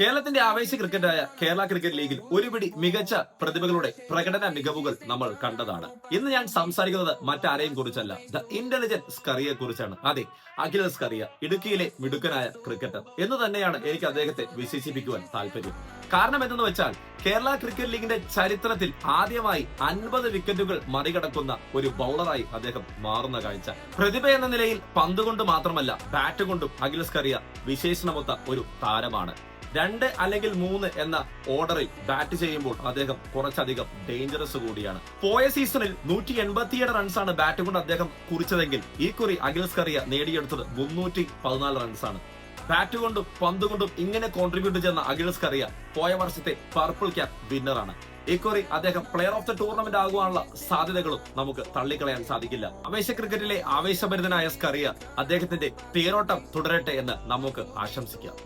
കേരളത്തിന്റെ ആവേശ ക്രിക്കറ്റായ കേരള ക്രിക്കറ്റ് ലീഗിൽ ഒരുപിടി മികച്ച പ്രതിഭകളുടെ പ്രകടന മികവുകൾ നമ്മൾ കണ്ടതാണ്. ഇന്ന് ഞാൻ സംസാരിക്കുന്നത് മറ്റാരെയും കുറിച്ചല്ല. ദ ഇന്റലിജന്റ് സ്കറിയെ കുറിച്ചാണ്. അതെ അഖില സ്കറിയ ഇടുക്കിയിലെ മിടുക്കനായ ക്രിക്കറ്റർ എന്ന് തന്നെയാണ് എനിക്ക് അദ്ദേഹത്തെ വിശേഷിപ്പിക്കുവാൻ താല്പര്യം. കാരണം എന്തെന്ന് വെച്ചാൽ കേരള ക്രിക്കറ്റ് ലീഗിന്റെ ചരിത്രത്തിൽ ആദ്യമായി അൻപത് വിക്കറ്റുകൾ മറികടക്കുന്ന ഒരു ബൗളറായി അദ്ദേഹം മാറുന്ന കാഴ്ച. പ്രതിഭ എന്ന നിലയിൽ പന്തുകൊണ്ട് മാത്രമല്ല ബാറ്റ് കൊണ്ടും അഖിലസ് കറിയ വിശേഷണമൊത്ത ഒരു താരമാണ്. രണ്ട് അല്ലെങ്കിൽ മൂന്ന് എന്ന ഓർഡറിൽ ബാറ്റ് ചെയ്യുമ്പോൾ അദ്ദേഹം കുറച്ചധികം ഡേഞ്ചറസ് കൂടിയാണ്. പോയ സീസണിൽ നൂറ്റി എൺപത്തിയേഴ് റൺസാണ് ബാറ്റ് കൊണ്ട് അദ്ദേഹം കുറിച്ചതെങ്കിൽ ഈ കുറി അഖിലസ് കറിയ നേടിയെടുത്തത് മുന്നൂറ്റി പതിനാല് റൺസാണ് ബാറ്റ് കൊണ്ടും പന്ത് കൊണ്ടും ഇങ്ങനെ കോൺട്രിബ്യൂട്ട് ചെയ്യുന്ന അഖിൽ കറിയ പോയ വർഷത്തെ പർപ്പിൾ ക്യാപ് വിന്നറാണ് ഇക്കുറി അദ്ദേഹം പ്ലെയർ ഓഫ് ദ ടൂർണമെന്റ് ആകുവാനുള്ള സാധ്യതകളും നമുക്ക് തള്ളിക്കളയാൻ സാധിക്കില്ല. ആവേശ ക്രിക്കറ്റിലെ ആവേശഭരിതനായ സ്കറിയ അദ്ദേഹത്തിന്റെ തേരോട്ടം തുടരട്ടെ എന്ന് നമുക്ക് ആശംസിക്കാം.